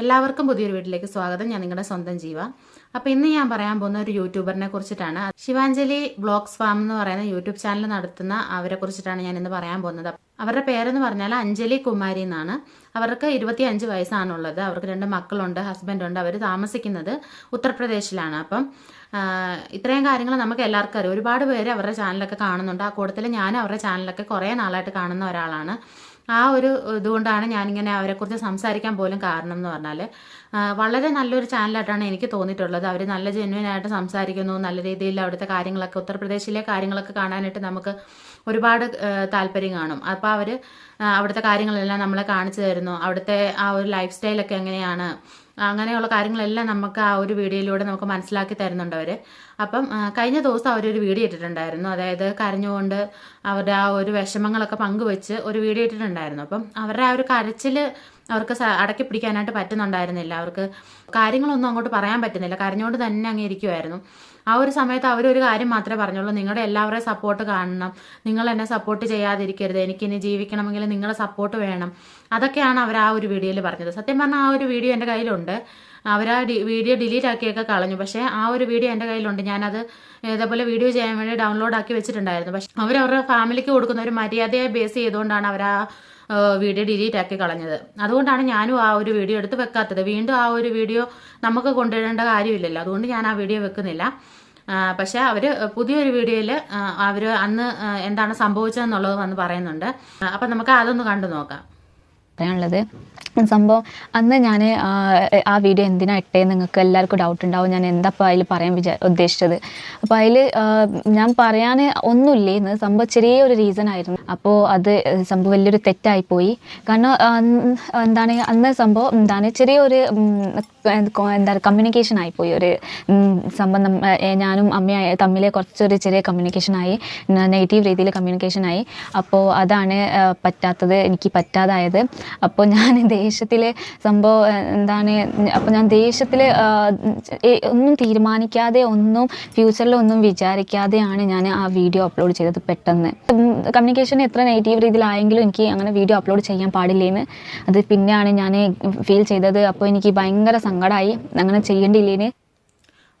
എല്ലാവർക്കും പുതിയൊരു വീട്ടിലേക്ക് സ്വാഗതം. ഞാൻ നിങ്ങളുടെ സ്വന്തം ജീവ. അപ്പോൾ ഇന്ന് ഞാൻ പറയാൻ പോകുന്ന ഒരു യൂട്യൂബറിനെ കുറിച്ചിട്ടാണ്. ശിവാഞ്ജലി ബ്ലോഗ്സ് ഫാം എന്ന് പറയുന്ന യൂട്യൂബ് ചാനൽ നടത്തുന്ന അവരെ കുറിച്ചിട്ടാണ് ഞാൻ ഇന്ന് പറയാൻ പോകുന്നത്. അവരുടെ പേരെന്ന് പറഞ്ഞാൽ അഞ്ജലി കുമാരി എന്നാണ്. അവർക്ക് ഇരുപത്തി അഞ്ച് വയസ്സാണുള്ളത്. അവർക്ക് രണ്ട് മക്കളുണ്ട് ഹസ്ബൻഡുണ്ട്. അവർ താമസിക്കുന്നത് ഉത്തർപ്രദേശിലാണ്. അപ്പം ഇത്രയും കാര്യങ്ങൾ നമുക്ക് എല്ലാവർക്കും അറിയാം. ഒരുപാട് പേര് അവരുടെ ചാനലൊക്കെ കാണുന്നുണ്ട്. ആ കൂട്ടത്തിൽ ഞാൻ അവരുടെ ചാനലൊക്കെ കുറേ നാളായിട്ട് കാണുന്ന ഒരാളാണ്. ആ ഒരു ഇതുകൊണ്ടാണ് ഞാനിങ്ങനെ അവരെക്കുറിച്ച് സംസാരിക്കാൻ പോലും കാരണം എന്ന് പറഞ്ഞാൽ വളരെ നല്ലൊരു ചാനലായിട്ടാണ് എനിക്ക് തോന്നിയിട്ടുള്ളത്. അവർ നല്ല ജെന്വനായിട്ട് സംസാരിക്കുന്നു നല്ല രീതിയിൽ അവിടുത്തെ കാര്യങ്ങളൊക്കെ ഉത്തർപ്രദേശിലെ കാര്യങ്ങളൊക്കെ കാണാനായിട്ട് നമുക്ക് ഒരുപാട് താല്പര്യം കാണും. അപ്പോൾ അവർ അവിടുത്തെ കാര്യങ്ങളെല്ലാം നമ്മളെ കാണിച്ചു തരുന്നു. അവിടുത്തെ ആ ഒരു ലൈഫ് സ്റ്റൈലൊക്കെ എങ്ങനെയാണ്? അങ്ങനെയുള്ള കാര്യങ്ങളെല്ലാം നമുക്ക് ആ ഒരു വീഡിയോയിലൂടെ നമുക്ക് മനസ്സിലാക്കി തരുന്നുണ്ട് അവർ അപ്പം കഴിഞ്ഞ ദിവസം അവരൊരു വീഡിയോ ഇട്ടിട്ടുണ്ടായിരുന്നു. അതായത് കരഞ്ഞുകൊണ്ട് അവരുടെ ആ ഒരു വിഷമങ്ങളൊക്കെ പങ്കുവെച്ച് ഒരു വീഡിയോ ഇട്ടിട്ടുണ്ടായിരുന്നു. അപ്പം അവരുടെ ആ ഒരു കരച്ചിൽ അവർക്ക് അടക്കി പിടിക്കാനായിട്ട് പറ്റുന്നുണ്ടായിരുന്നില്ല. അവർക്ക് കാര്യങ്ങളൊന്നും അങ്ങോട്ട് പറയാൻ പറ്റുന്നില്ല. കരഞ്ഞുകൊണ്ട് തന്നെ അങ്ങ് ഇരിക്കുമായിരുന്നു ആ ഒരു സമയത്ത് അവരൊരു കാര്യം മാത്രമേ പറഞ്ഞുള്ളൂ. നിങ്ങളുടെ എല്ലാവരുടെയും സപ്പോർട്ട് കാണണം. നിങ്ങൾ എന്നെ സപ്പോർട്ട് ചെയ്യാതിരിക്കരുത്. എനിക്കിനി ജീവിക്കണമെങ്കിൽ നിങ്ങളെ സപ്പോർട്ട് വേണം. അതൊക്കെയാണ് അവർ ആ ഒരു വീഡിയോയിൽ പറഞ്ഞത്. സത്യം പറഞ്ഞാൽ ആ ഒരു വീഡിയോ എന്റെ കയ്യിലുണ്ട്. അവർ ആ വീഡിയോ ഡിലീറ്റ് ആക്കിയൊക്കെ കളഞ്ഞു. പക്ഷേ ആ ഒരു വീഡിയോ എന്റെ കയ്യിലുണ്ട്. ഞാനത് ഇതേപോലെ വീഡിയോ ചെയ്യാൻ വേണ്ടി ഡൗൺലോഡ് ആക്കി വെച്ചിട്ടുണ്ടായിരുന്നു. പക്ഷെ അവരുടെ ഫാമിലിക്ക് കൊടുക്കുന്ന ഒരു മര്യാദയെ ബേസ് ചെയ്തുകൊണ്ടാണ് അവർ ആ വീഡിയോ ഡിലീറ്റ് ആക്കി കളഞ്ഞത്. അതുകൊണ്ടാണ് ഞാനും ആ ഒരു വീഡിയോ എടുത്ത് വെക്കാത്തത്. വീണ്ടും ആ ഒരു വീഡിയോ നമുക്ക് കൊണ്ടുവരേണ്ട കാര്യമില്ലല്ലോ. അതുകൊണ്ട് ഞാൻ ആ വീഡിയോ വെക്കുന്നില്ല. പക്ഷെ അവർ പുതിയൊരു വീഡിയോയിൽ അവർ അന്ന് എന്താണ് സംഭവിച്ചതെന്നുള്ളത് വന്ന് പറയുന്നുണ്ട്. അപ്പം നമുക്ക് അതൊന്ന് കണ്ടു നോക്കാം. പറയാനുള്ളത്. സംഭവം അന്ന് ഞാൻ ആ വീഡിയോ എന്തിനാ ഇട്ടേന്ന് നിങ്ങൾക്ക് എല്ലാവർക്കും ഡൗട്ട് ഉണ്ടാവും. ഞാൻ എന്താ ഇപ്പോൾ അതിൽ പറയാൻ വിചാ ഉദ്ദേശിച്ചത്? അപ്പോൾ അതിൽ ഞാൻ പറയാൻ ഒന്നുമില്ലേന്ന് സംഭവം ചെറിയൊരു റീസൺ ആയിരുന്നു. അപ്പോൾ അത് സംഭവം വലിയൊരു തെറ്റായിപ്പോയി കാരണം എന്താണ് അന്ന് സംഭവം എന്താണ് ചെറിയൊരു എന്താ കമ്മ്യൂണിക്കേഷൻ ആയിപ്പോയി ഒരു സംഭവം ഞാനും അമ്മയും തമ്മിൽ കുറച്ചൊരു ചെറിയ കമ്മ്യൂണിക്കേഷൻ ആയി. നെഗറ്റീവ് രീതിയിൽ കമ്മ്യൂണിക്കേഷൻ ആയി. അപ്പോൾ അതാണ് പറ്റാത്തത് എനിക്ക് പറ്റാതായത്. അപ്പോൾ ഞാൻ ദേഷ്യത്തിൽ സംഭവം എന്താണ് അപ്പോൾ ഞാൻ ദേഷ്യത്തിൽ ഒന്നും തീരുമാനിക്കാതെ ഒന്നും ഫ്യൂച്ചറിൽ ഒന്നും വിചാരിക്കാതെയാണ് ഞാൻ ആ വീഡിയോ അപ്ലോഡ് ചെയ്തത് പെട്ടെന്ന്. കമ്മ്യൂണിക്കേഷൻ എത്ര നെഗറ്റീവ് രീതിയിലായെങ്കിലും എനിക്ക് അങ്ങനെ വീഡിയോ അപ്ലോഡ് ചെയ്യാൻ പാടില്ലേന്ന്. അത് പിന്നെയാണ് ഞാൻ ഫീൽ ചെയ്തത്. അപ്പോൾ എനിക്ക് ഭയങ്കര സങ്കടമായി അങ്ങനെ ചെയ്യേണ്ടില്ലേന്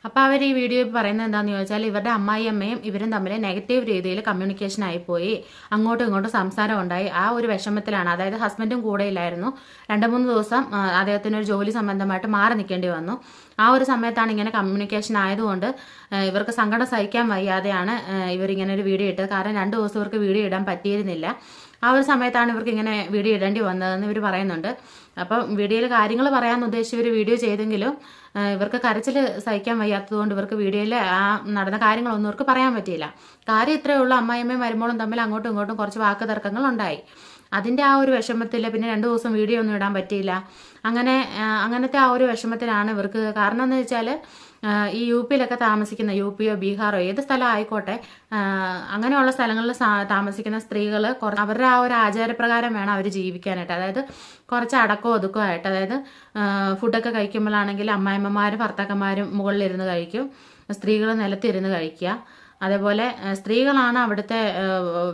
അപ്പോൾ അവർ ഈ വീഡിയോയിൽ പറയുന്നത് എന്താണെന്ന് ചോദിച്ചാൽ ഇവരുടെ അമ്മായി അമ്മയും ഇവരും തമ്മിൽ നെഗറ്റീവ് രീതിയിൽ കമ്മ്യൂണിക്കേഷൻ ആയിപ്പോയി അങ്ങോട്ടും ഇങ്ങോട്ടും സംസാരം ഉണ്ടായി. ആ ഒരു വിഷമത്തിലാണ്. അതായത് ഹസ്ബൻഡും കൂടെ ഇല്ലായിരുന്നു. രണ്ട് മൂന്ന് ദിവസം അദ്ദേഹത്തിന് ഒരു ജോലി സംബന്ധമായിട്ട് മാറി നിൽക്കേണ്ടി വന്നു. ആ ഒരു സമയത്താണ് ഇങ്ങനെ കമ്മ്യൂണിക്കേഷൻ ആയതുകൊണ്ട് ഇവർക്ക് സങ്കടം സഹിക്കാൻ വയ്യാതെയാണ് ഇവരിങ്ങനെ ഒരു വീഡിയോ ഇട്ടത്. കാരണം രണ്ട് ദിവസം ഇവർക്ക് വീഡിയോ ഇടാൻ പറ്റിയിരുന്നില്ല. ആ ഒരു സമയത്താണ് ഇവർക്ക് ഇങ്ങനെ വീഡിയോ ഇടേണ്ടി വന്നതെന്ന് ഇവർ പറയുന്നുണ്ട്. അപ്പം വീഡിയോയിൽ കാര്യങ്ങൾ പറയാൻ ഉദ്ദേശിച്ച് ഇവർ വീഡിയോ ചെയ്തെങ്കിലും ഇവർക്ക് കരച്ചിൽ സഹിക്കാൻ വയ്യാത്തതുകൊണ്ട് ഇവർക്ക് വീഡിയോയിൽ ആ നടന്ന കാര്യങ്ങളൊന്നും ഇവർക്ക് പറയാൻ പറ്റിയില്ല. കാര്യം ഇത്രയേ ഉള്ളൂ. അമ്മായിയമ്മയും വരുമ്പോഴും തമ്മിൽ അങ്ങോട്ടും ഇങ്ങോട്ടും കുറച്ച് വാക്ക് തർക്കങ്ങൾ ഉണ്ടായി. അതിന്റെ ആ ഒരു വിഷമത്തിൽ പിന്നെ രണ്ട് ദിവസം വീഡിയോ ഒന്നും ഇടാൻ പറ്റിയില്ല. അങ്ങനെ അങ്ങനത്തെ ആ ഒരു വിഷമത്തിലാണ് ഇവർക്ക് കാരണം എന്ന് വെച്ചാൽ ഈ യു പിയിലൊക്കെ താമസിക്കുന്ന യു പിയോ ബീഹാറോ ഏത് സ്ഥലം ആയിക്കോട്ടെ അങ്ങനെയുള്ള സ്ഥലങ്ങളിൽ താമസിക്കുന്ന സ്ത്രീകൾ അവരുടെ ആ ഒരു ആചാരപ്രകാരം വേണം അവർ ജീവിക്കാനായിട്ട്. അതായത് കുറച്ച് അടക്കോ ഒതുക്കോ ആയിട്ട്. അതായത് ഫുഡൊക്കെ കഴിക്കുമ്പോഴാണെങ്കിൽ അമ്മായിമ്മമാരും ഭർത്താക്കന്മാരും മുകളിലിരുന്ന് കഴിക്കും. സ്ത്രീകൾ നിലത്തിരുന്ന് കഴിക്കുക. അതേപോലെ സ്ത്രീകളാണ് അവിടുത്തെ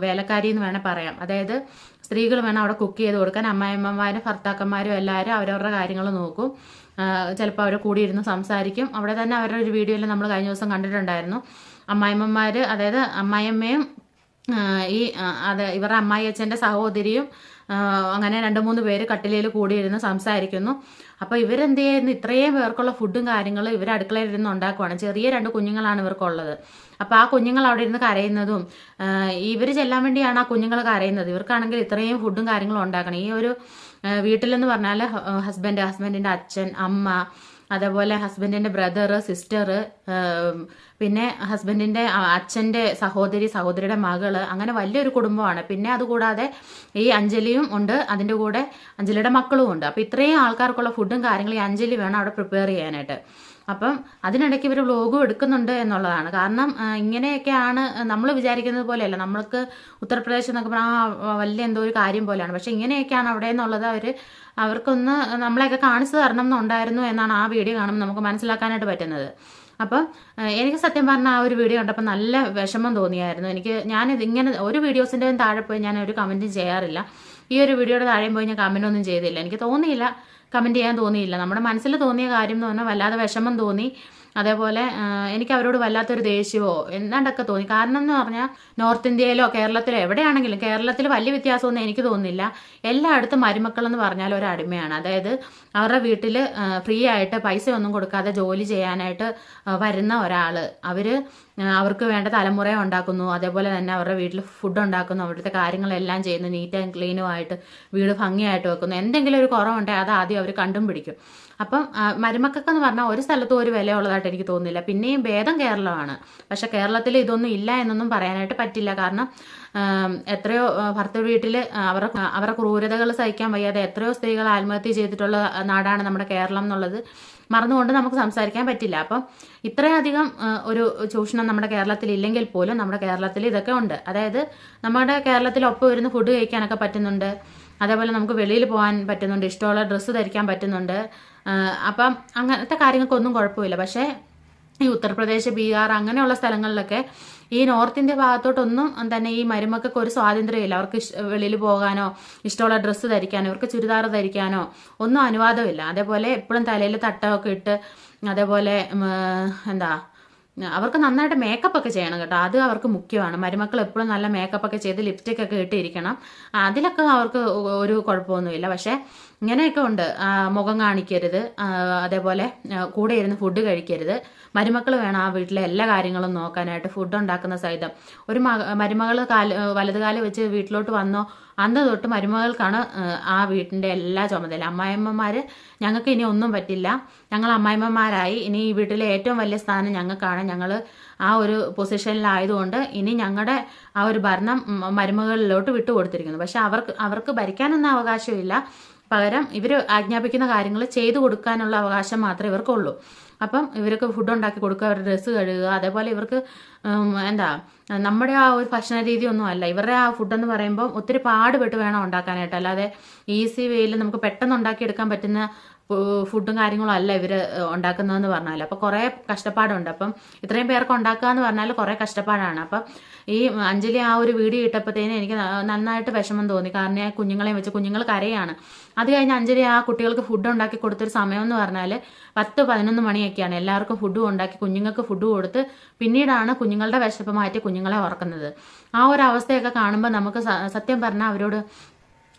വേലക്കാരി എന്ന് വേണേൽ പറയാം. അതായത് സ്ത്രീകൾ വേണം അവിടെ കുക്ക് ചെയ്ത് കൊടുക്കാൻ. അമ്മായിമ്മമാരും ഭർത്താക്കന്മാരും എല്ലാവരും അവരവരുടെ കാര്യങ്ങൾ നോക്കും. ചിലപ്പോൾ അവർ കൂടിയിരുന്ന് സംസാരിക്കും. അവിടെ തന്നെ അവരുടെ ഒരു വീഡിയോയിൽ നമ്മൾ കഴിഞ്ഞ ദിവസം കണ്ടിട്ടുണ്ടായിരുന്നു. അമ്മായിമ്മമാർ അതായത് അമ്മായിയമ്മയും ഈ അത് ഇവരുടെ അമ്മായി അച്ഛന്റെ സഹോദരിയും അങ്ങനെ രണ്ട് മൂന്ന് പേര് കട്ടിലയിൽ കൂടിയിരുന്ന് സംസാരിക്കുന്നു. അപ്പോൾ ഇവരെന്ത് ചെയ്യുന്നു ഇത്രയും പേർക്കുള്ള ഫുഡും കാര്യങ്ങളും ഇവർ അടുക്കളയിൽ ഇരുന്ന് ഉണ്ടാക്കുവാണ്. ചെറിയ രണ്ട് കുഞ്ഞുങ്ങളാണ് ഇവർക്കുള്ളത്. അപ്പോൾ ആ കുഞ്ഞുങ്ങൾ അവിടെ ഇരുന്ന് കരയുന്നതും ഇവർ ചെല്ലാൻ വേണ്ടിയാണ് ആ കുഞ്ഞുങ്ങൾ കരയുന്നത്. ഇവർക്കാണെങ്കിൽ ഇത്രയും ഫുഡും കാര്യങ്ങളും ഉണ്ടാക്കണം. ഈ ഒരു വീട്ടിലെന്ന് പറഞ്ഞാൽ ഹസ്ബൻഡ് ഹസ്ബൻഡിന്റെ അച്ഛൻ അമ്മ അതേപോലെ ഹസ്ബൻഡിന്റെ ബ്രദർ സിസ്റ്റർ പിന്നെ ഹസ്ബൻഡിന്റെ അച്ഛന്റെ സഹോദരി സഹോദരിയുടെ മകൾ അങ്ങനെ വലിയൊരു കുടുംബമാണ്. പിന്നെ അതുകൂടാതെ ഈ അഞ്ജലിയും ഉണ്ട് അതിന്റെ കൂടെ അഞ്ജലിയുടെ മക്കളും ഉണ്ട്. അപ്പോൾ ഇത്രയും ആൾക്കാർക്കുള്ള ഫുഡും കാര്യങ്ങളും ഈ അഞ്ജലി വേണം അവിടെ പ്രിപ്പയർ ചെയ്യാനായിട്ട്. അപ്പം അതിനിടയ്ക്ക് ഇവർ വ്ലോഗും എടുക്കുന്നുണ്ട് എന്നുള്ളതാണ്. കാരണം ഇങ്ങനെയൊക്കെയാണ് നമ്മൾ വിചാരിക്കുന്നത് പോലെയല്ല. നമ്മൾക്ക് ഉത്തർപ്രദേശ് എന്നൊക്കെ പറഞ്ഞാൽ വലിയ എന്തോ ഒരു കാര്യം പോലെയാണ്. പക്ഷെ ഇങ്ങനെയൊക്കെയാണ് അവിടെ എന്നുള്ളത് അവർ അവർക്കൊന്ന് നമ്മളെയൊക്കെ കാണിച്ചു തരണം എന്നുണ്ടായിരുന്നു എന്നാണ് ആ വീഡിയോ കാണുമ്പോൾ നമുക്ക് മനസ്സിലാക്കാനായിട്ട് പറ്റുന്നത്. അപ്പം എനിക്ക് സത്യം പറഞ്ഞാൽ ആ ഒരു വീഡിയോ കണ്ടപ്പോൾ നല്ല വിഷമം തോന്നിയായിരുന്നു. എനിക്ക് ഞാനിത് ഇങ്ങനെ ഒരു വീഡിയോസിന്റെയും താഴെ പോയി ഞാൻ ഒരു കമന്റും ചെയ്യാറില്ല. ഈ ഒരു വീഡിയോയുടെ താഴെയും പോയി ഞാൻ കമന്റ് ഒന്നും ചെയ്തില്ല. എനിക്ക് തോന്നിയില്ല കമന്റ് ചെയ്യാൻ തോന്നിയില്ല. നമ്മുടെ മനസ്സിൽ തോന്നിയ കാര്യം എന്ന് പറഞ്ഞാൽ വല്ലാതെ വിഷമം തോന്നി. അതേപോലെ എനിക്ക് അവരോട് വല്ലാത്തൊരു ദേഷ്യമോ എന്താണ്ടൊക്കെ തോന്നി. കാരണം എന്ന് പറഞ്ഞാൽ നോർത്ത് ഇന്ത്യയിലോ കേരളത്തിലോ എവിടെയാണെങ്കിലും കേരളത്തിൽ വലിയ വ്യത്യാസമൊന്നും എനിക്ക് തോന്നുന്നില്ല എല്ലായിടത്തും മരുമക്കൾ എന്ന് പറഞ്ഞാൽ ഒരു അടിമയാണ്. അതായത് അവരുടെ വീട്ടിൽ ഫ്രീ ആയിട്ട് പൈസ ഒന്നും കൊടുക്കാതെ ജോലി ചെയ്യാനായിട്ട് വരുന്ന ഒരാൾ അവർ അവർക്ക് വേണ്ട തലമുറ ഉണ്ടാക്കുന്നു. അതേപോലെ തന്നെ അവരുടെ വീട്ടിൽ ഫുഡ് ഉണ്ടാക്കുന്നു. അവിടുത്തെ കാര്യങ്ങളെല്ലാം ചെയ്യുന്നു. നീറ്റ് ആൻഡ് ക്ലീനും ആയിട്ട് വീട് ഭംഗിയായിട്ട് വെക്കുന്നു. എന്തെങ്കിലും ഒരു കുറവുണ്ടെങ്കിൽ അത് ആദ്യം അവർ കണ്ടും പിടിക്കും. അപ്പം ആ, മരുമക്കൾക്കെന്ന് പറഞ്ഞാൽ ഒരു സ്ഥലത്തും ഒരു വിലയുള്ളതായിട്ട് എനിക്ക് തോന്നുന്നില്ല. പിന്നെയും ഭേദം കേരളമാണ്. പക്ഷെ കേരളത്തിൽ ഇതൊന്നും ഇല്ല എന്നൊന്നും പറയാനായിട്ട് പറ്റില്ല. കാരണം എത്രയോ ഭർത്തൃ വീട്ടിൽ അവരുടെ അവരുടെ ക്രൂരതകൾ സഹിക്കാൻ വയ്യാതെ എത്രയോ സ്ത്രീകൾ ആത്മഹത്യ ചെയ്തിട്ടുള്ള നാടാണ് നമ്മുടെ കേരളം എന്നുള്ളത്. മറന്നുകൊണ്ട് നമുക്ക് സംസാരിക്കാൻ പറ്റില്ല. അപ്പം ഇത്രയധികം ഒരു ചൂഷണം നമ്മുടെ കേരളത്തിൽ ഇല്ലെങ്കിൽ പോലും നമ്മുടെ കേരളത്തിൽ ഇതൊക്കെ ഉണ്ട്. അതായത് നമ്മുടെ കേരളത്തിൽ ഒപ്പം ഇരുന്ന് ഫുഡ് കഴിക്കാനൊക്കെ പറ്റുന്നുണ്ട്. അതേപോലെ നമുക്ക് വെളിയിൽ പോകാൻ പറ്റുന്നുണ്ട്. ഇഷ്ടമുള്ള ഡ്രസ്സ് ധരിക്കാൻ പറ്റുന്നുണ്ട്. അപ്പം അങ്ങനത്തെ കാര്യങ്ങൾക്കൊന്നും കുഴപ്പമില്ല. പക്ഷേ ഈ ഉത്തർപ്രദേശ് ബീഹാർ അങ്ങനെയുള്ള സ്ഥലങ്ങളിലൊക്കെ ഈ നോർത്ത് ഇന്ത്യ ഭാഗത്തോട്ടൊന്നും തന്നെ ഈ മരുമക്കൾക്ക് ഒരു സ്വാതന്ത്ര്യമില്ല. അവർക്ക് വെളിയിൽ പോകാനോ ഇഷ്ടമുള്ള ഡ്രസ്സ് ധരിക്കാനോ ഇവർക്ക് ചുരിദാർ ധരിക്കാനോ ഒന്നും അനുവാദമില്ല. അതേപോലെ എപ്പോഴും തലയിൽ തട്ടമൊക്കെ ഇട്ട് അതേപോലെ എന്താ അവർക്ക് നന്നായിട്ട് മേക്കപ്പ് ഒക്കെ ചെയ്യണം കേട്ടോ. അത് അവർക്ക് മുഖ്യമാണ്. മരുമക്കൾ എപ്പോഴും നല്ല മേക്കപ്പ് ഒക്കെ ചെയ്ത് ലിപ്സ്റ്റിക് ഒക്കെ ഇട്ടിരിക്കണം. അതിലൊക്കെ അവർക്ക് ഒരു കുഴപ്പമൊന്നുമില്ല. പക്ഷേ ഇങ്ങനെയൊക്കെ ഉണ്ട്. മുഖം കാണിക്കരുത്. അതേപോലെ കൂടെ ഇരുന്ന് ഫുഡ് കഴിക്കരുത്. മരുമക്കൾ വേണം ആ വീട്ടിലെ എല്ലാ കാര്യങ്ങളും നോക്കാനായിട്ട് ഫുഡ് ഉണ്ടാക്കുന്ന സഹിതം. ഒരു മരുമകൾ കാൽ വലതുകാൽ വെച്ച് വീട്ടിലോട്ട് വന്നോ അന്ന് തൊട്ട് മരുമകൾക്കാണ് ആ, വീട്ടിന്റെ എല്ലാ ചുമതല അമ്മായിമ്മമാർ ഞങ്ങൾക്ക് ഇനി ഒന്നും പറ്റില്ല. ഞങ്ങൾ അമ്മായിമ്മമാരായി ഇനി ഈ വീട്ടിലെ ഏറ്റവും വലിയ സ്ഥാനം ഞങ്ങൾക്കാണ്. ഞങ്ങൾ ആ ഒരു പൊസിഷനിലായതുകൊണ്ട് ഇനി ഞങ്ങളുടെ ആ ഒരു ഭരണം മരുമകളിലോട്ട് വിട്ടുകൊടുത്തിരിക്കുന്നു. പക്ഷെ അവർക്ക് അവർക്ക് ഭരിക്കാനൊന്നും അവകാശമില്ല. പകരം ഇവർ ആജ്ഞാപിക്കുന്ന കാര്യങ്ങൾ ചെയ്തു കൊടുക്കാനുള്ള അവകാശം മാത്രമേ ഇവർക്കുള്ളൂ. അപ്പം ഇവർക്ക് ഫുഡ് ഉണ്ടാക്കി കൊടുക്കുക അവരുടെ ഡ്രസ്സ് കഴുകുക അതേപോലെ ഇവർക്ക് എന്താ നമ്മുടെ ആ ഒരു ഭക്ഷണ രീതി ഒന്നും അല്ല. ഇവരുടെ ആ ഫുഡ് എന്ന് പറയുമ്പോൾ ഒത്തിരി പാടുപെട്ട് വേണം ഉണ്ടാക്കാനായിട്ട്. അല്ലാതെ ഈസി വേയിൽ നമുക്ക് പെട്ടെന്ന് ഉണ്ടാക്കിയെടുക്കാൻ പറ്റുന്ന ഫുഡും കാര്യങ്ങളും അല്ല ഇവർ ഉണ്ടാക്കുന്നതെന്ന് പറഞ്ഞാൽ അപ്പോൾ കുറേ കഷ്ടപ്പാടുണ്ട്. അപ്പം ഇത്രയും പേർക്ക് ഉണ്ടാക്കുക എന്ന് പറഞ്ഞാൽ കുറേ കഷ്ടപ്പാടാണ്. അപ്പം ഈ അഞ്ജലി ആ ഒരു വീഡിയോ ഇട്ടപ്പോഴത്തേനും എനിക്ക് നന്നായിട്ട് വിഷമം തോന്നി. കാരണം ഞാൻ കുഞ്ഞുങ്ങളെയും വെച്ച് കുഞ്ഞുങ്ങൾ കരയാണ്. അത് കഴിഞ്ഞ് അഞ്ജലി ആ കുട്ടികൾക്ക് ഫുഡ് ഉണ്ടാക്കി കൊടുത്തൊരു സമയം എന്ന് പറഞ്ഞാൽ പത്ത് പതിനൊന്ന് മണിയൊക്കെയാണ്. എല്ലാവർക്കും ഫുഡ് ഉണ്ടാക്കി കുഞ്ഞുങ്ങൾക്ക് ഫുഡ് കൊടുത്ത് പിന്നീടാണ് കുഞ്ഞുങ്ങളുടെ വിശപ്പ് മാറ്റി കുഞ്ഞുങ്ങളെ ഉറക്കുന്നത്. ആ ഒരു അവസ്ഥയൊക്കെ കാണുമ്പോൾ നമുക്ക് സത്യം പറഞ്ഞാൽ അവരോട്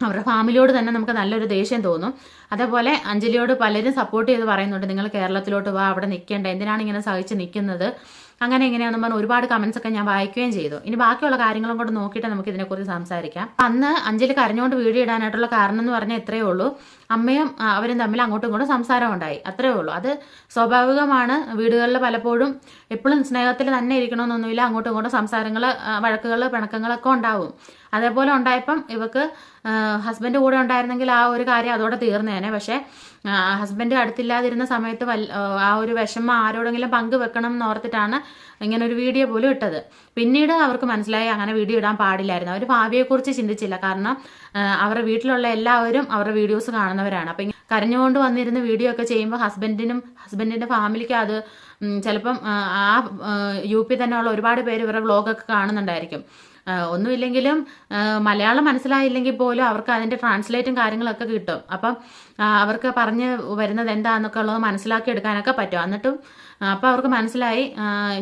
അവരുടെ ഫാമിലിയോട് തന്നെ നമുക്ക് നല്ലൊരു ദേഷ്യം തോന്നും. അതേപോലെ അഞ്ജലിയോട് പലരും സപ്പോർട്ട് ചെയ്ത് പറയുന്നുണ്ട് നിങ്ങൾ കേരളത്തിലോട്ട് വാ അവിടെ നിൽക്കേണ്ട എന്തിനാണ് ഇങ്ങനെ സഹിച്ച് നിൽക്കുന്നത് അങ്ങനെ എങ്ങനെയാണെന്ന് പറഞ്ഞ് ഒരുപാട് കമന്റ്സ് ഒക്കെ ഞാൻ വായിക്കുകയും ചെയ്തു. ഇനി ബാക്കിയുള്ള കാര്യങ്ങളും കൂടെ നോക്കിയിട്ട് നമുക്ക് ഇതിനെക്കുറിച്ച് സംസാരിക്കാം. അന്ന് അഞ്ജലി കരഞ്ഞുകൊണ്ട് വീഡിയോ ഇടാനായിട്ടുള്ള കാരണം എന്ന് പറഞ്ഞാൽ ഇത്രയേ ഉള്ളൂ. അമ്മയും അവരും തമ്മിൽ അങ്ങോട്ടും ഇങ്ങോട്ടും സംസാരം ഉണ്ടായി അത്രേ ഉള്ളൂ. അത് സ്വാഭാവികമാണ്. വീടുകളിൽ പലപ്പോഴും എപ്പോഴും സ്നേഹത്തിൽ തന്നെ ഇരിക്കണമെന്നൊന്നുമില്ല. അങ്ങോട്ടും ഇങ്ങോട്ടും സംസാരങ്ങൾ വഴക്കുകൾ പിണക്കങ്ങളൊക്കെ ഉണ്ടാവും. അതേപോലെ ഉണ്ടായപ്പം ഇവക്ക് ഹസ്ബൻഡ് കൂടെ ഉണ്ടായിരുന്നെങ്കിൽ ആ ഒരു കാര്യം അതോടെ തീർന്നേനെ. പക്ഷേ ഹസ്ബൻഡ് അടുത്തില്ലാതിരുന്ന സമയത്ത് ആ ഒരു വിഷമം ആരോടെങ്കിലും പങ്കുവെക്കണം എന്ന് ഓർത്തിട്ടാണ് ഇങ്ങനെ ഒരു വീഡിയോ പോലും ഇട്ടത്. പിന്നീട് അവർക്ക് മനസ്സിലായി അങ്ങനെ വീഡിയോ ഇടാൻ പാടില്ലായിരുന്നു. അവർ ഭാവിയെക്കുറിച്ച് ചിന്തിച്ചില്ല. കാരണം അവരുടെ വീട്ടിലുള്ള എല്ലാവരും അവരുടെ വീഡിയോസ് കാണുന്നവരാണ്. അപ്പം കരഞ്ഞുകൊണ്ട് വന്നിരുന്ന് വീഡിയോ ഒക്കെ ചെയ്യുമ്പോൾ ഹസ്ബൻഡിനും ഹസ്ബൻഡിന്റെ ഫാമിലിക്കും അത് ചിലപ്പം ആ യു പി തന്നെയുള്ള ഒരുപാട് പേര് ഇവരുടെ വ്ളോഗൊക്കെ കാണുന്നുണ്ടായിരിക്കും. ഒന്നുമില്ലെങ്കിലും മലയാളം മനസ്സിലായില്ലെങ്കിൽ പോലും അവർക്ക് അതിന്റെ ട്രാൻസ്ലേറ്റും കാര്യങ്ങളൊക്കെ കിട്ടും. അപ്പം അവർക്ക് പറഞ്ഞ് വരുന്നത് എന്താണെന്നൊക്കെ ഉള്ളത് മനസ്സിലാക്കി എടുക്കാനൊക്കെ പറ്റും. എന്നിട്ടും ആ, അപ്പം അവർക്ക് മനസ്സിലായി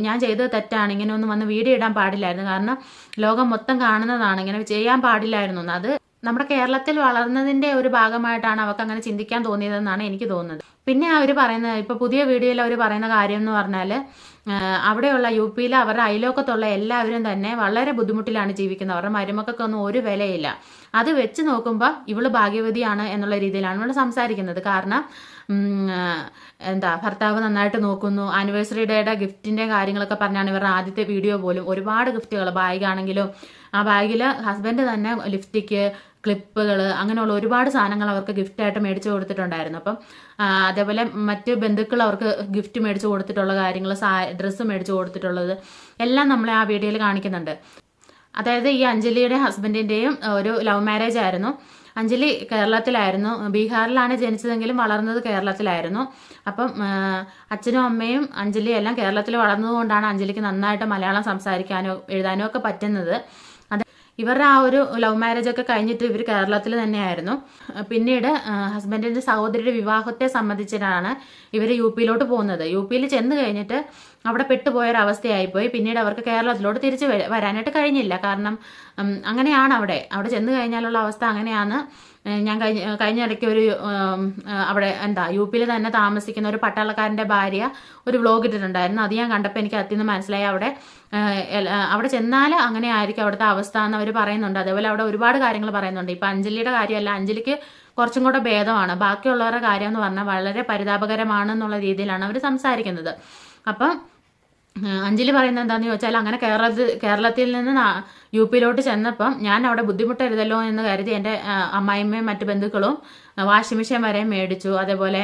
ഞാൻ ചെയ്തത് തെറ്റാണ് ഇങ്ങനെ ഒന്നും വന്ന് വീഡിയോ ഇടാൻ പാടില്ലായിരുന്നു. കാരണം ലോകം മൊത്തം കാണുന്നതാണ് ഇങ്ങനെ ചെയ്യാൻ പാടില്ലായിരുന്നു. അത് നമ്മുടെ കേരളത്തിൽ വളർന്നതിന്റെ ഒരു ഭാഗമായിട്ടാണ് അവർക്ക് അങ്ങനെ ചിന്തിക്കാൻ തോന്നിയതെന്നാണ് എനിക്ക് തോന്നുന്നത്. പിന്നെ അവർ പറയുന്നത് ഇപ്പോൾ പുതിയ വീഡിയോയിൽ അവർ പറയുന്ന കാര്യം എന്ന് പറഞ്ഞാൽ അവിടെയുള്ള യു പിയിലെ അവരുടെ അയലോക്കത്തുള്ള എല്ലാവരും തന്നെ വളരെ ബുദ്ധിമുട്ടിലാണ് ജീവിക്കുന്നത്. അവരുടെ മരുമക്കൾക്കൊന്നും ഒരു വിലയില്ല. അത് വെച്ച് നോക്കുമ്പോൾ ഇവൾ ഭാഗ്യവതിയാണ് എന്നുള്ള രീതിയിലാണ് ഇവൾ സംസാരിക്കുന്നത്. കാരണം എന്താ ഭർത്താവ് നന്നായിട്ട് നോക്കുന്നു. ആനിവേഴ്സറി ഡേയുടെ ഗിഫ്റ്റിന്റെ കാര്യങ്ങളൊക്കെ പറഞ്ഞാണ് ഇവരുടെ ആദ്യത്തെ വീഡിയോ പോലും. ഒരുപാട് ഗിഫ്റ്റുകൾ ബാഗാണെങ്കിലും ആ ബാഗിൽ ഹസ്ബൻഡ് തന്നെ ലിപ്സ്റ്റിക്ക് ക്ലിപ്പുകൾ അങ്ങനെയുള്ള ഒരുപാട് സാധനങ്ങൾ അവർക്ക് ഗിഫ്റ്റായിട്ട് മേടിച്ചു കൊടുത്തിട്ടുണ്ടായിരുന്നു. അപ്പം അതേപോലെ മറ്റ് ബന്ധുക്കൾ അവർക്ക് ഗിഫ്റ്റ് മേടിച്ചു കൊടുത്തിട്ടുള്ള കാര്യങ്ങൾ ഡ്രസ്സ് മേടിച്ചു കൊടുത്തിട്ടുള്ളത് എല്ലാം നമ്മളെ ആ വീഡിയോയിൽ കാണിക്കുന്നുണ്ട്. അതായത് ഈ അഞ്ജലിയുടെ ഹസ്ബൻഡിന്റെയും ഒരു ലവ് മാരേജ് ആയിരുന്നു. അഞ്ജലി കേരളത്തിലായിരുന്നു. ബീഹാറിലാണ് ജനിച്ചതെങ്കിലും വളർന്നത് കേരളത്തിലായിരുന്നു. അപ്പം അച്ഛനും അമ്മയും അഞ്ജലിയും എല്ലാം കേരളത്തിൽ വളർന്നതുകൊണ്ടാണ് അഞ്ജലിക്ക് നന്നായിട്ട് മലയാളം സംസാരിക്കാനോ എഴുതാനോ ഒക്കെ പറ്റുന്നത്. ഇവരുടെ ആ ഒരു ലവ് മാരേജ് ഒക്കെ കഴിഞ്ഞിട്ട് ഇവർ കേരളത്തിൽ തന്നെയായിരുന്നു. പിന്നീട് ഹസ്ബൻഡിന്റെ സഹോദരിയുടെ വിവാഹത്തെ സംബന്ധിച്ചിട്ടാണ് ഇവർ യു പിയിലോട്ട് പോകുന്നത്. യു പിയിൽ ചെന്ന് കഴിഞ്ഞിട്ട് അവിടെ പെട്ടുപോയ ഒരു അവസ്ഥയായിപ്പോയി പിന്നീട് അവർക്ക് കേരളത്തിലോട്ട് തിരിച്ച് വര- വരാനായിട്ട് കഴിഞ്ഞില്ല. കാരണം അങ്ങനെയാണ് അവിടെ. അവിടെ ചെന്ന് കഴിഞ്ഞാലുള്ള അവസ്ഥ അങ്ങനെയാണ്. ഞാൻ കഴിഞ്ഞ കഴിഞ്ഞ ഇടയ്ക്ക് ഒരു അവിടെ എന്താ യു പിയിൽ തന്നെ താമസിക്കുന്ന ഒരു പട്ടാളക്കാരന്റെ ഭാര്യ ഒരു വ്ലോഗ് ഇട്ടിട്ടുണ്ടായിരുന്നു. അത് ഞാൻ കണ്ടപ്പോൾ എനിക്ക് അതിൽ നിന്ന് മനസ്സിലായി അവിടെ അവിടെ ചെന്നാൽ അങ്ങനെ ആയിരിക്കും അവിടുത്തെ അവസ്ഥ എന്ന് അവർ പറയുന്നുണ്ട്. അതേപോലെ അവിടെ ഒരുപാട് കാര്യങ്ങൾ പറയുന്നുണ്ട്. ഇപ്പം അഞ്ജലിയുടെ കാര്യമല്ല അഞ്ജലിക്ക് കുറച്ചും കൂടെ ഭേദമാണ്. ബാക്കിയുള്ളവരുടെ കാര്യം എന്ന് പറഞ്ഞാൽ വളരെ പരിതാപകരമാണെന്നുള്ള രീതിയിലാണ് അവർ സംസാരിക്കുന്നത്. അപ്പം അഞ്ജലി പറയുന്നത് എന്താണെന്ന് ചോദിച്ചാൽ അങ്ങനെ കേരളത്തിൽ കേരളത്തിൽ നിന്ന് യു പിയിലോട്ട് ചെന്നപ്പം ഞാൻ അവിടെ ബുദ്ധിമുട്ടരുതല്ലോ എന്ന് കരുതി എന്റെ അമ്മായിമ്മയും മറ്റു ബന്ധുക്കളും വാഷിംഗ് മെഷീൻ വരെ മേടിച്ചു. അതേപോലെ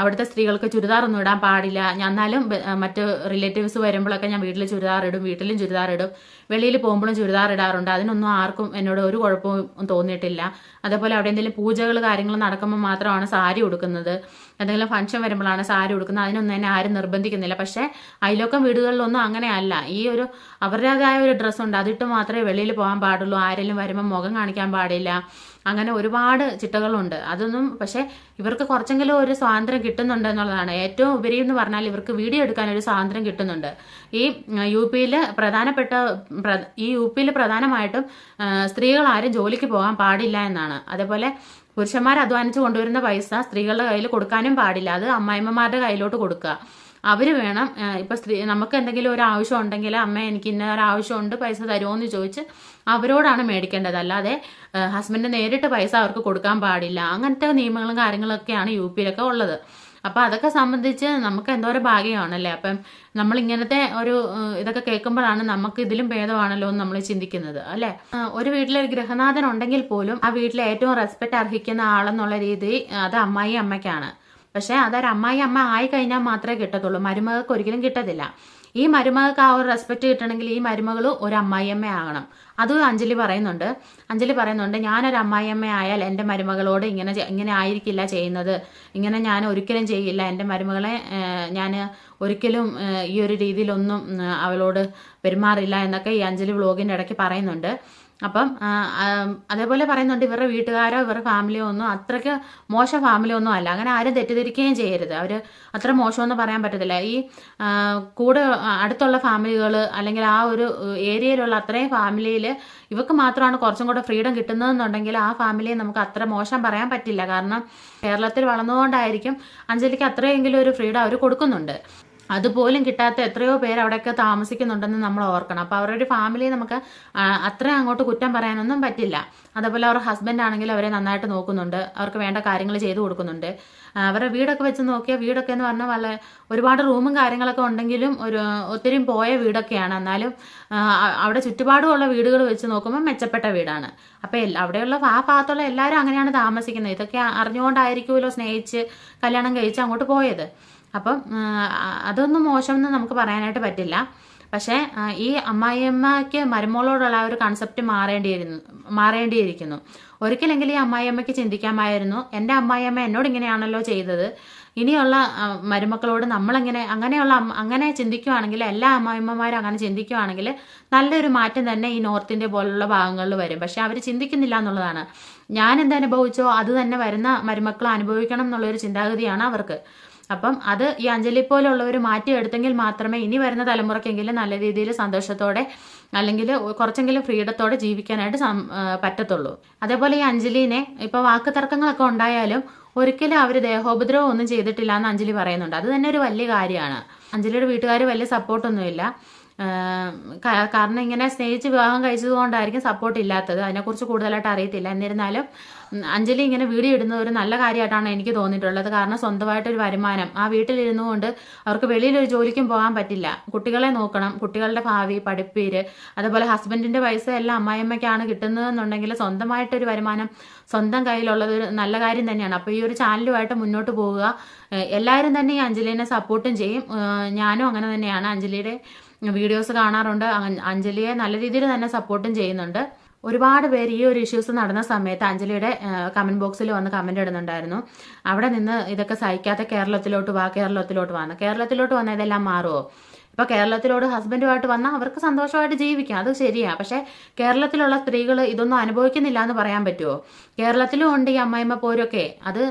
അവിടുത്തെ സ്ത്രീകൾക്ക് ചുരിദാറൊന്നും ഇടാൻ പാടില്ല. ഞാൻ എന്നാലും മറ്റ് റിലേറ്റീവ്സ് വരുമ്പോഴൊക്കെ ഞാൻ വീട്ടിൽ ചുരിദാർ ഇടും വീട്ടിലും ചുരിദാർ ഇടും വെളിയിൽ പോകുമ്പോഴും ചുരിദാർ ഇടാറുണ്ട് അതിനൊന്നും ആർക്കും എന്നോട് ഒരു കുഴപ്പവും തോന്നിയിട്ടില്ല. അതേപോലെ അവിടെ എന്തെങ്കിലും പൂജകൾ കാര്യങ്ങൾ നടക്കുമ്പോൾ മാത്രമാണ് സാരി ഉടുക്കുന്നത്. എന്തെങ്കിലും ഫംഗ്ഷൻ വരുമ്പോഴാണ് സാരി ഉടുക്കുന്നത്. അതിനൊന്നും എന്നെ ആരും നിർബന്ധിക്കുന്നില്ല. പക്ഷേ അയലോക്കം വീടുകളിലൊന്നും അങ്ങനെയല്ല. ഈ ഒരു അവരുടേതായ ഒരു ഡ്രസ്സുണ്ട്. അതിട്ട് മാത്രമേ വെളിയിൽ പോകാൻ പാടുള്ളൂ ആരെങ്കിലും വരുമ്പോൾ മുഖം കാണിക്കാൻ പാടില്ല. അങ്ങനെ ഒരുപാട് ചിട്ടകളുണ്ട്. അതൊന്നും പക്ഷേ ഇവർക്ക് കുറച്ചെങ്കിലും ഒരു സ്വാതന്ത്ര്യം കിട്ടുന്നുണ്ട് എന്നുള്ളതാണ്. ഏറ്റവും ഉപരി എന്ന് പറഞ്ഞാൽ ഇവർക്ക് വീഡിയോ എടുക്കാൻ ഒരു സ്വാതന്ത്ര്യം കിട്ടുന്നുണ്ട്. ഈ യു പിയിൽ പ്രധാനപ്പെട്ട ഈ യു പിയിൽ പ്രധാനമായിട്ടും സ്ത്രീകൾ ആരും ജോലിക്ക് പോകാൻ പാടില്ല എന്നാണ്. അതേപോലെ പുരുഷന്മാർ അധ്വാനിച്ച് കൊണ്ടുവരുന്ന പൈസ സ്ത്രീകളുടെ കയ്യിൽ കൊടുക്കാനും പാടില്ല. അത് അമ്മായിമ്മമാരുടെ കയ്യിലോട്ട് കൊടുക്കുക. അവർ വേണം ഇപ്പം സ്ത്രീ നമുക്ക് എന്തെങ്കിലും ഒരു ആവശ്യം ഉണ്ടെങ്കിൽ അമ്മ എനിക്ക് ഇന്ന ഒരു ആവശ്യമുണ്ട് പൈസ തരുമോ എന്ന് ചോദിച്ച് അവരോടാണ് മേടിക്കേണ്ടത്. അല്ലാതെ ഹസ്ബൻഡ് നേരിട്ട് പൈസ അവർക്ക് കൊടുക്കാൻ പാടില്ല. അങ്ങനത്തെ നിയമങ്ങളും കാര്യങ്ങളൊക്കെയാണ് യു പിയിലൊക്കെ ഉള്ളത്. അപ്പം അതൊക്കെ സംബന്ധിച്ച് നമുക്ക് എന്തോ ഒരു ഭാഗ്യമാണല്ലേ? അപ്പം നമ്മൾ ഇങ്ങനത്തെ ഒരു ഇതൊക്കെ കേൾക്കുമ്പോഴാണ് നമുക്ക് ഇതിലും ഭേദമാണല്ലോ എന്ന് നമ്മൾ ചിന്തിക്കുന്നത് അല്ലെ? ഒരു വീട്ടിലെ ഒരു ഗൃഹനാഥൻ ഉണ്ടെങ്കിൽ പോലും ആ വീട്ടിലെ ഏറ്റവും റെസ്പെക്ട് അർഹിക്കുന്ന ആളെന്നുള്ള രീതി അത് അമ്മായി അമ്മയ്ക്കാണ്. പക്ഷെ അതൊരു അമ്മായി അമ്മ ആയി കഴിഞ്ഞാൽ മാത്രമേ കിട്ടത്തുള്ളൂ. മരുമകൾക്ക് ഒരിക്കലും കിട്ടത്തില്ല. ഈ മരുമകൾക്ക് ആ ഒരു റെസ്പെക്ട് കിട്ടണമെങ്കിൽ ഈ മരുമകൾ ഒരു അമ്മായിയമ്മ ആകണം. അത് അഞ്ജലി പറയുന്നുണ്ട്. അഞ്ജലി പറയുന്നുണ്ട് ഞാനൊരു അമ്മായിയമ്മ ആയാൽ എന്റെ മരുമകളോട് ഇങ്ങനെ ഇങ്ങനെ ആയിരിക്കില്ല ചെയ്യുന്നത്. ഇങ്ങനെ ഞാൻ ഒരിക്കലും ചെയ്യില്ല. എന്റെ മരുമകളെ ഞാൻ ഒരിക്കലും ഈ ഒരു രീതിയിലൊന്നും അവളോട് പെരുമാറില്ല എന്നൊക്കെ ഈ അഞ്ജലി വ്ലോഗിന്റെ ഇടയ്ക്ക് പറയുന്നുണ്ട്. അപ്പം അതേപോലെ പറയുന്നുണ്ട് ഇവരുടെ വീട്ടുകാരോ ഇവരുടെ ഫാമിലിയോ ഒന്നും അത്രയ്ക്ക് മോശം ഫാമിലി ഒന്നും അല്ല. അങ്ങനെ ആരും തെറ്റിദ്ധരിക്കുകയും ചെയ്യരുത്. അവർ അത്ര മോശമൊന്നും പറയാൻ പറ്റത്തില്ല. ഈ കൂടെ അടുത്തുള്ള ഫാമിലികൾ അല്ലെങ്കിൽ ആ ഒരു ഏരിയയിലുള്ള അത്രയും ഫാമിലിയിൽ ഇവർക്ക് മാത്രമാണ് കുറച്ചും കൂടെ ഫ്രീഡം കിട്ടുന്നതെന്നുണ്ടെങ്കിൽ ആ ഫാമിലിയെ നമുക്ക് അത്ര മോശം പറയാൻ പറ്റില്ല. കാരണം കേരളത്തിൽ വളർന്നുകൊണ്ടായിരിക്കും അഞ്ജലിക്ക് അത്രയെങ്കിലും ഒരു ഫ്രീഡം അവർ കൊടുക്കുന്നുണ്ട്. അതുപോലും കിട്ടാത്ത എത്രയോ പേര് അവിടെയൊക്കെ താമസിക്കുന്നുണ്ടെന്ന് നമ്മൾ ഓർക്കണം. അപ്പോൾ അവരുടെ ഫാമിലി നമുക്ക് അത്ര അങ്ങോട്ട് കുറ്റം പറയാനൊന്നും പറ്റില്ല. അതേപോലെ അവരുടെ ഹസ്ബൻഡ് ആണെങ്കിൽ അവരെ നന്നായിട്ട് നോക്കുന്നുണ്ട്. അവർക്ക് വേണ്ട കാര്യങ്ങൾ ചെയ്തു കൊടുക്കുന്നുണ്ട്. അവരുടെ വീടൊക്കെ വെച്ച് നോക്കിയാൽ വീടൊക്കെ എന്ന് പറഞ്ഞാൽ വളരെ ഒരുപാട് റൂമും കാര്യങ്ങളൊക്കെ ഉണ്ടെങ്കിലും ഒരു ഒത്തിരി പോയ വീടൊക്കെയാണ്. എന്നാലും അവിടെ ചുറ്റുപാടുമുള്ള വീടുകൾ വെച്ച് നോക്കുമ്പോൾ മെച്ചപ്പെട്ട വീടാണ്. അപ്പോൾ അവിടെയുള്ള ആ ഭാഗത്തുള്ള എല്ലാവരും അങ്ങനെയാണ് താമസിക്കുന്നത്. ഇതൊക്കെ അറിഞ്ഞുകൊണ്ടായിരിക്കുമല്ലോ സ്നേഹിച്ച് കല്യാണം കഴിച്ച് അങ്ങോട്ട് പോയത്. അപ്പം അതൊന്നും മോശമെന്ന് നമുക്ക് പറയാനായിട്ട് പറ്റില്ല. പക്ഷേ ഈ അമ്മായിയമ്മയ്ക്ക് മരുമോളോടുള്ള ആ ഒരു കൺസെപ്റ്റ് മാറേണ്ടിയിരുന്നു മാറേണ്ടിയിരിക്കുന്നു. ഒരിക്കലെങ്കിലും ഈ അമ്മായിയമ്മയ്ക്ക് ചിന്തിക്കാമായിരുന്നു എന്റെ അമ്മായിയമ്മ എന്നോട് ഇങ്ങനെയാണല്ലോ ചെയ്തത്. ഇനിയുള്ള മരുമക്കളോട് നമ്മളെങ്ങനെ അങ്ങനെയുള്ള അങ്ങനെ ചിന്തിക്കുവാണെങ്കിൽ എല്ലാ അമ്മായിമ്മമാരും അങ്ങനെ ചിന്തിക്കുവാണെങ്കിൽ നല്ലൊരു മാറ്റം തന്നെ ഈ നോർത്ത് ഇന്ത്യ പോലുള്ള ഭാഗങ്ങളിൽ വരും. പക്ഷെ അവർ ചിന്തിക്കുന്നില്ല എന്നുള്ളതാണ്. ഞാൻ എന്ത് അനുഭവിച്ചോ അത് തന്നെ വരുന്ന മരുമക്കൾ അനുഭവിക്കണം എന്നുള്ളൊരു ചിന്താഗതിയാണ് അവർക്ക്. അപ്പം അത് ഈ അഞ്ജലി പോലുള്ളവർ മാറ്റിയെടുത്തെങ്കിൽ മാത്രമേ ഇനി വരുന്ന തലമുറയ്ക്കെങ്കിലും നല്ല രീതിയിൽ സന്തോഷത്തോടെ അല്ലെങ്കിൽ കുറച്ചെങ്കിലും ഫ്രീഡത്തോടെ ജീവിക്കാനായിട്ട് പറ്റത്തുള്ളൂ. അതേപോലെ ഈ അഞ്ജലിനെ ഇപ്പൊ വാക്ക് തർക്കങ്ങളൊക്കെ ഉണ്ടായാലും ഒരിക്കലും അവർ ദേഹോപദ്രവം ഒന്നും ചെയ്തിട്ടില്ല എന്ന് അഞ്ജലി പറയുന്നുണ്ട്. അത് തന്നെ ഒരു വലിയ കാര്യമാണ്. അഞ്ജലിയുടെ വീട്ടുകാർ വലിയ സപ്പോർട്ടൊന്നുമില്ല. കാരണം ഇങ്ങനെ സ്നേഹിച്ച് വിവാഹം കഴിച്ചത് കൊണ്ടായിരിക്കും സപ്പോർട്ട് ഇല്ലാത്തത് അതിനെക്കുറിച്ച് കൂടുതലായിട്ട് അറിയത്തില്ല. എന്നിരുന്നാലും അഞ്ജലി ഇങ്ങനെ വീഡിയോ ഇടുന്നത് ഒരു നല്ല കാര്യമായിട്ടാണ് എനിക്ക് തോന്നിയിട്ടുള്ളത്. കാരണം സ്വന്തമായിട്ടൊരു വരുമാനം. ആ വീട്ടിലിരുന്നു കൊണ്ട് അവർക്ക് വെളിയിലൊരു ജോലിക്കും പോകാൻ പറ്റില്ല. കുട്ടികളെ നോക്കണം. കുട്ടികളുടെ ഭാവി പഠിപ്പീര് അതുപോലെ ഹസ്ബൻഡിന്റെ പൈസ എല്ലാം അമ്മായിയമ്മയ്ക്കാണ് കിട്ടുന്നതെന്നുണ്ടെങ്കിൽ സ്വന്തമായിട്ടൊരു വരുമാനം സ്വന്തം കയ്യിലുള്ളത് ഒരു നല്ല കാര്യം തന്നെയാണ്. അപ്പോൾ ഈ ഒരു ചാനലുമായിട്ട് മുന്നോട്ട് പോവുക. എല്ലാവരും തന്നെ ഈ അഞ്ജലിനെ സപ്പോർട്ടും ചെയ്യും. ഞാനും അങ്ങനെ തന്നെയാണ് അഞ്ജലിയുടെ വീഡിയോസ് കാണാറുണ്ട്. അഞ്ജലിയെ നല്ല രീതിയിൽ തന്നെ സപ്പോർട്ടും ചെയ്യുന്നുണ്ട്. ഒരുപാട് പേര് ഈ ഒരു ഇഷ്യൂസ് നടന്ന സമയത്ത് അഞ്ജലിയുടെ കമന്റ് ബോക്സിൽ വന്ന് കമന്റ് ഇടുന്നുണ്ടായിരുന്നു. അവിടെ നിന്ന് ഇതൊക്കെ സഹിക്കാത്ത കേരളത്തിലോട്ട് വാ കേരളത്തിലോട്ട് വാന്ന് കേരളത്തിലോട്ട് വന്നാൽ ഇതെല്ലാം മാറുമോ ഇപ്പോൾ കേരളത്തിലോട് ഹസ്ബൻഡുമായിട്ട് വന്നാൽ അവർക്ക് സന്തോഷമായിട്ട് ജീവിക്കാം. അത് ശരിയാണ് പക്ഷേ കേരളത്തിലുള്ള സ്ത്രീകൾ ഇതൊന്നും അനുഭവിക്കുന്നില്ല എന്ന് പറയാൻ പറ്റുമോ കേരളത്തിലും ഉണ്ട് ഈ അമ്മായിമ്മ പോരൊക്കെ. അത്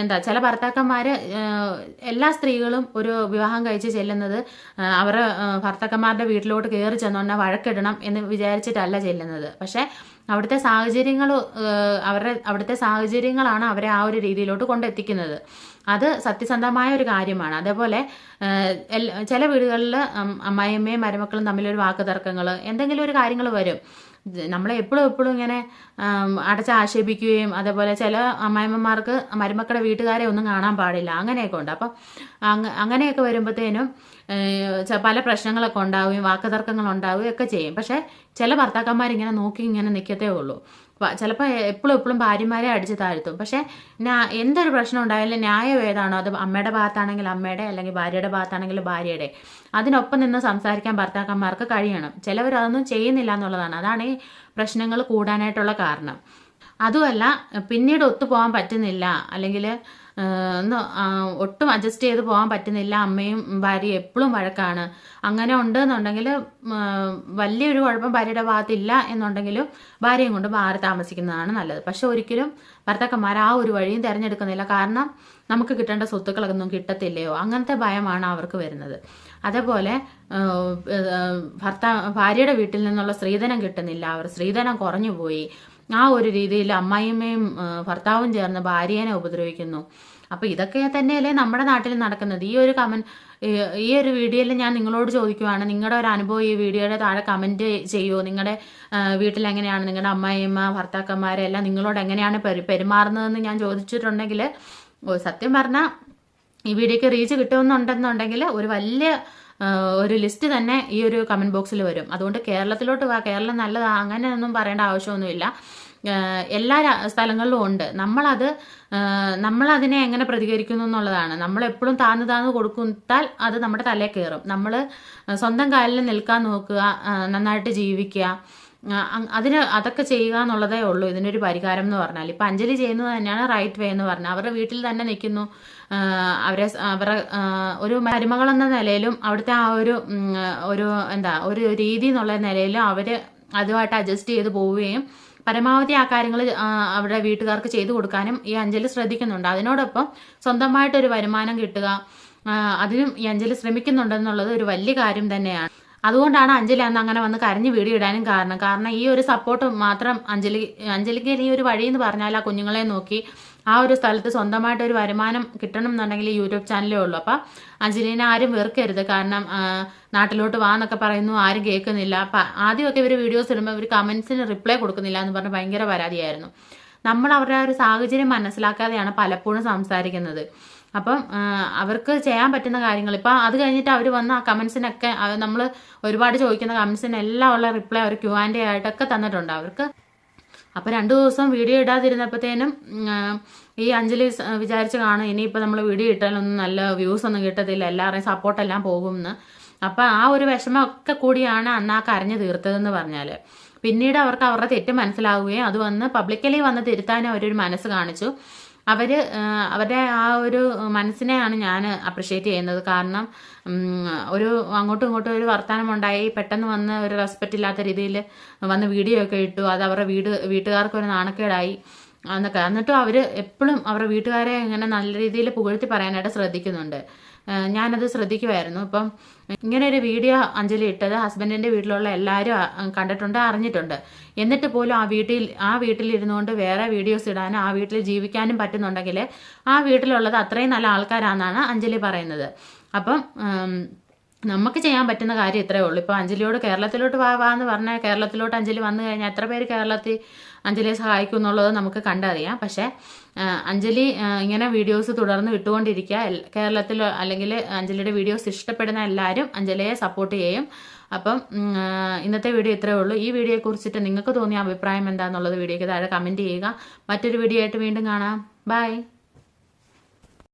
എന്താ ചില ഭർത്താക്കന്മാർ എല്ലാ സ്ത്രീകളും ഒരു വിവാഹം കഴിച്ച് ചെല്ലുന്നത് അവരെ ഭർത്താക്കന്മാരുടെ വീട്ടിലോട്ട് കയറി ചെന്നോണ്ട് വഴക്കിടണം എന്ന് വിചാരിച്ചിട്ടല്ല ചെല്ലുന്നത്. പക്ഷേ അവിടുത്തെ സാഹചര്യങ്ങൾ അവരുടെ അവിടുത്തെ സാഹചര്യങ്ങളാണ് അവരെ ആ ഒരു രീതിയിലോട്ട് കൊണ്ടെത്തിക്കുന്നത്. അത് സത്യസന്ധമായ ഒരു കാര്യമാണ്. അതേപോലെ ചില വീടുകളിൽ അമ്മായിയമ്മയും മരുമക്കളും തമ്മിലൊരു വാക്ക് തർക്കങ്ങൾ എന്തെങ്കിലും ഒരു കാര്യങ്ങൾ വരും. നമ്മളെ എപ്പോഴും എപ്പോഴും ഇങ്ങനെ അടച്ച ആക്ഷേപിക്കുകയും അതേപോലെ ചില അമ്മായിമ്മമാർക്ക് മരുമക്കളുടെ വീട്ടുകാരെ ഒന്നും കാണാൻ പാടില്ല. അങ്ങനെയൊക്കെ ഉണ്ട്. അപ്പം അങ്ങ അങ്ങനെയൊക്കെ വരുമ്പോഴത്തേനും പല പ്രശ്നങ്ങളൊക്കെ ഉണ്ടാവുകയും വാക്കുതർക്കങ്ങൾ ഉണ്ടാവുകയും ഒക്കെ ചെയ്യും. പക്ഷേ ചില ഭർത്താക്കന്മാർ ഇങ്ങനെ നോക്കി ഇങ്ങനെ നിൽക്കത്തേ ഉള്ളൂ. ചിലപ്പോൾ എപ്പോഴും എപ്പോഴും ഭാര്യമാരെ അടിച്ച് താഴ്ത്തും. പക്ഷേ എന്തൊരു പ്രശ്നം ഉണ്ടായാലും ന്യായം ഏതാണോ? അത് അമ്മയുടെ ഭാഗത്താണെങ്കിൽ അമ്മയുടെ അല്ലെങ്കിൽ ഭാര്യയുടെ ഭാഗത്താണെങ്കിൽ ഭാര്യയുടെ. അതിനൊപ്പം നിന്ന് സംസാരിക്കാൻ ഭർത്താക്കന്മാർക്ക് കഴിയണം. ചിലവർ അതൊന്നും ചെയ്യുന്നില്ല എന്നുള്ളതാണ്. അതാണ് ഈ പ്രശ്നങ്ങൾ കൂടാനായിട്ടുള്ള കാരണം. അതുമല്ല പിന്നീട് ഒത്തുപോകാൻ പറ്റുന്നില്ല. അല്ലെങ്കിൽ ഒട്ടും അഡ്ജസ്റ്റ് ചെയ്ത് പോകാൻ പറ്റുന്നില്ല. അമ്മയും ഭാര്യയും എപ്പോഴും വഴക്കാണ്. അങ്ങനെ ഉണ്ടെന്നുണ്ടെങ്കിൽ വലിയൊരു കുഴപ്പം ഭാര്യയുടെ ഭാഗത്തില്ല എന്നുണ്ടെങ്കിലും ഭാര്യയും കൊണ്ട് മാറി താമസിക്കുന്നതാണ് നല്ലത്. പക്ഷെ ഒരിക്കലും ഭർത്താക്കന്മാർ ആ ഒരു വഴിയും തിരഞ്ഞെടുക്കുന്നില്ല. കാരണം നമുക്ക് കിട്ടേണ്ട സ്വത്തുക്കളൊന്നും കിട്ടത്തില്ലയോ? അങ്ങനത്തെ ഭയമാണ് അവർക്ക് വരുന്നത്. അതേപോലെ ഭർത്താ ഭാര്യയുടെ വീട്ടിൽ നിന്നുള്ള സ്ത്രീധനം കിട്ടുന്നില്ല. അവർ സ്ത്രീധനം കുറഞ്ഞു പോയി. ആ ഒരു രീതിയിൽ അമ്മായിയമ്മയും ഭർത്താവും ചേർന്ന് ഭാര്യേനെ ഉപദ്രവിക്കുന്നു. അപ്പൊ ഇതൊക്കെ തന്നെയല്ലേ നമ്മുടെ നാട്ടിൽ നടക്കുന്നത്. ഈ ഒരു കമന്റ് ഈ ഒരു വീഡിയോയിൽ ഞാൻ നിങ്ങളോട് ചോദിക്കുവാണ് നിങ്ങളുടെ ഒരു അനുഭവം ഈ വീഡിയോയുടെ താഴെ കമന്റ് ചെയ്യുമോ നിങ്ങളുടെ വീട്ടിൽ എങ്ങനെയാണ്? നിങ്ങളുടെ അമ്മായിയമ്മ ഭർത്താക്കന്മാരെല്ലാം നിങ്ങളോട് എങ്ങനെയാണ് പെരു- പെരുമാറുന്നതെന്ന് ഞാൻ ചോദിച്ചിട്ടുണ്ടെങ്കിൽ സത്യം പറഞ്ഞാൽ ഈ വീഡിയോക്ക് റീച്ച് കിട്ടുമെന്നുണ്ടെന്നുണ്ടെങ്കിൽ ഒരു വലിയ ഒരു ലിസ്റ്റ് തന്നെ ഈ ഒരു കമന്റ് ബോക്സിൽ വരും. അതുകൊണ്ട് കേരളത്തിലോട്ട് വാ കേരളം നല്ലതാ അങ്ങനെയൊന്നും പറയേണ്ട ആവശ്യമൊന്നുമില്ല. എല്ലാ സ്ഥലങ്ങളിലും ഉണ്ട്. നമ്മളത് നമ്മളതിനെ എങ്ങനെ പ്രതികരിക്കുന്നു എന്നുള്ളതാണ്. നമ്മൾ എപ്പോഴും താന്ന് താന്ന് അത് നമ്മുടെ തലയിൽ കയറും. നമ്മൾ സ്വന്തം കാലിൽ നിൽക്കാൻ നോക്കുക നന്നായിട്ട് ജീവിക്കുക അതിന് അതൊക്കെ ചെയ്യുക എന്നുള്ളതേ ഉള്ളൂ ഇതിനൊരു പരിഹാരം എന്ന് പറഞ്ഞാൽ. ഇപ്പം അഞ്ജലി ചെയ്യുന്നത് തന്നെയാണ് റൈറ്റ് വേ എന്ന് പറഞ്ഞാൽ. അവരുടെ വീട്ടിൽ തന്നെ നിൽക്കുന്നു. അവരെ അവരെ അവരുടെ ഒരു മരുമകൾ എന്ന നിലയിലും അവിടുത്തെ ആ ഒരു ഒരു എന്താ ഒരു രീതി എന്നുള്ള നിലയിലും അവർ അതുമായിട്ട് അഡ്ജസ്റ്റ് ചെയ്ത് പോവുകയും പരമാവധി ആ കാര്യങ്ങൾ അവിടെ വീട്ടുകാർക്ക് ചെയ്തു കൊടുക്കാനും ഈ അഞ്ജലി ശ്രദ്ധിക്കുന്നുണ്ട്. അതിനോടൊപ്പം സ്വന്തമായിട്ടൊരു വരുമാനം കിട്ടുക അതിനും ഈ അഞ്ജലി ശ്രമിക്കുന്നുണ്ടെന്നുള്ളത് ഒരു വലിയ കാര്യം തന്നെയാണ്. അതുകൊണ്ടാണ് അഞ്ജലി അന്ന് അങ്ങനെ വന്ന് കരഞ്ഞ് വീഡിയോ ഇടാനും കാരണം. കാരണം ഈ ഒരു സപ്പോർട്ട് മാത്രം അഞ്ജലി അഞ്ജലിക്ക് ഈ ഒരു വഴി എന്ന് പറഞ്ഞാൽ ആ കുഞ്ഞുങ്ങളെ നോക്കി ആ ഒരു സ്ഥലത്ത് സ്വന്തമായിട്ട് ഒരു വരുമാനം കിട്ടണം എന്നുണ്ടെങ്കിൽ യൂട്യൂബ് ചാനലേ ഉള്ളൂ. അപ്പം അഞ്ജലിനെ ആരും വെറുക്കരുത്. കാരണം നാട്ടിലോട്ട് വാ എന്നൊക്കെ പറയുന്നു ആരും കേൾക്കുന്നില്ല. അപ്പം ആദ്യമൊക്കെ ഇവർ വീഡിയോസ് ഇടുമ്പോൾ ഇവർ കമൻസിന് റിപ്ലൈ കൊടുക്കുന്നില്ല എന്ന് പറഞ്ഞ് ഭയങ്കര പരാതിയായിരുന്നു. നമ്മൾ അവരുടെ ഒരു സാഹചര്യം മനസ്സിലാക്കാതെയാണ് പലപ്പോഴും സംസാരിക്കുന്നത്. അപ്പം അവർക്ക് ചെയ്യാൻ പറ്റുന്ന കാര്യങ്ങൾ. ഇപ്പം അത് കഴിഞ്ഞിട്ട് അവർ വന്ന ആ കമൻസിനൊക്കെ നമ്മൾ ഒരുപാട് ചോദിക്കുന്ന കമൻസിനെല്ലാം ഉള്ള റിപ്ലൈ അവർ ക്യു ആൻഡ് ആയിട്ടൊക്കെ തന്നിട്ടുണ്ട് അവർക്ക്. അപ്പോൾ രണ്ടു ദിവസം വീഡിയോ ഇടാതിരുന്നപ്പോഴത്തേനും ഈ അഞ്ജലി വിചാരിച്ച് കാണും ഇനിയിപ്പോൾ നമ്മൾ വീഡിയോ ഇട്ടാലൊന്നും നല്ല വ്യൂസ് ഒന്നും കിട്ടത്തില്ല എല്ലാവരുടെയും സപ്പോർട്ടെല്ലാം പോകുമെന്ന് അപ്പം ആ ഒരു വിഷമമൊക്കെ കൂടിയാണ് അന്ന് ആ കരഞ്ഞു തീർത്തതെന്ന് പറഞ്ഞാൽ പിന്നീട് അവർക്ക് അവരുടെ തെറ്റ് മനസ്സിലാവുകയും അത് വന്ന് പബ്ലിക്കലി വന്ന് തിരുത്താനും അവരൊരു മനസ്സ് കാണിച്ചു. അവർ അവരുടെ ആ ഒരു മനസ്സിനെയാണ് ഞാൻ അപ്രിഷ്യേറ്റ് ചെയ്യുന്നത്. കാരണം ഒരു അങ്ങോട്ടും ഇങ്ങോട്ടും ഒരു വർത്തമാനം ഉണ്ടായി പെട്ടെന്ന് വന്ന് ഒരു റെസ്പെക്റ്റ് ഇല്ലാത്ത രീതിയിൽ വന്ന് വീഡിയോ ഒക്കെ ഇട്ടു അത് അവരുടെ വീട് വീട്ടുകാർക്ക് ഒരു നാണക്കേടായി. എന്നൊക്കെ എന്നിട്ടും അവർ എപ്പോഴും അവരുടെ വീട്ടുകാരെ ഇങ്ങനെ നല്ല രീതിയിൽ പുകഴ്ത്തി പറയാനായിട്ട് ശ്രദ്ധിക്കുന്നുണ്ട്. ഞാനത് ശ്രദ്ധിക്കുമായിരുന്നു ഇപ്പം ഇങ്ങനെ ഒരു വീഡിയോ അഞ്ജലി ഇട്ടത് ഹസ്ബൻഡിന്റെ വീട്ടിലുള്ള എല്ലാവരും കണ്ടിട്ടുണ്ട് അറിഞ്ഞിട്ടുണ്ട്. എന്നിട്ട് പോലും ആ വീട്ടിൽ ആ വീട്ടിലിരുന്നുകൊണ്ട് വേറെ വീഡിയോസ് ഇടാനും ആ വീട്ടിൽ ജീവിക്കാനും പറ്റുന്നുണ്ടെങ്കിൽ ആ വീട്ടിലുള്ളത് അത്രയും നല്ല ആൾക്കാരാണെന്നാണ് അഞ്ജലി പറയുന്നത്. അപ്പം നമുക്ക് ചെയ്യാൻ പറ്റുന്ന കാര്യം ഇത്രയേ ഉള്ളൂ. ഇപ്പോൾ അഞ്ജലിയോട് കേരളത്തിലോട്ട് വാ വാ എന്ന് പറഞ്ഞാൽ കേരളത്തിലോട്ട് അഞ്ജലി വന്നു കഴിഞ്ഞാൽ എത്ര പേര് കേരളത്തിൽ അഞ്ജലിയെ സഹായിക്കും എന്നുള്ളത് നമുക്ക് കണ്ടറിയാം. പക്ഷേ അഞ്ജലി ഇങ്ങനെ വീഡിയോസ് തുടർന്ന് വിട്ടുകൊണ്ടിരിക്കുക. കേരളത്തിൽ അല്ലെങ്കിൽ അഞ്ജലിയുടെ വീഡിയോസ് ഇഷ്ടപ്പെടുന്ന എല്ലാവരും അഞ്ജലിയെ സപ്പോർട്ട് ചെയ്യും. അപ്പം ഇന്നത്തെ വീഡിയോ ഇത്രയേ ഉള്ളൂ. ഈ വീഡിയോയെക്കുറിച്ചിട്ട് നിങ്ങൾക്ക് തോന്നിയ അഭിപ്രായം എന്താണെന്നുള്ളത് വീഡിയോയ്ക്ക് താഴെ കമന്റ് ചെയ്യുക. മറ്റൊരു വീഡിയോ ആയിട്ട് വീണ്ടും കാണാം. ബൈ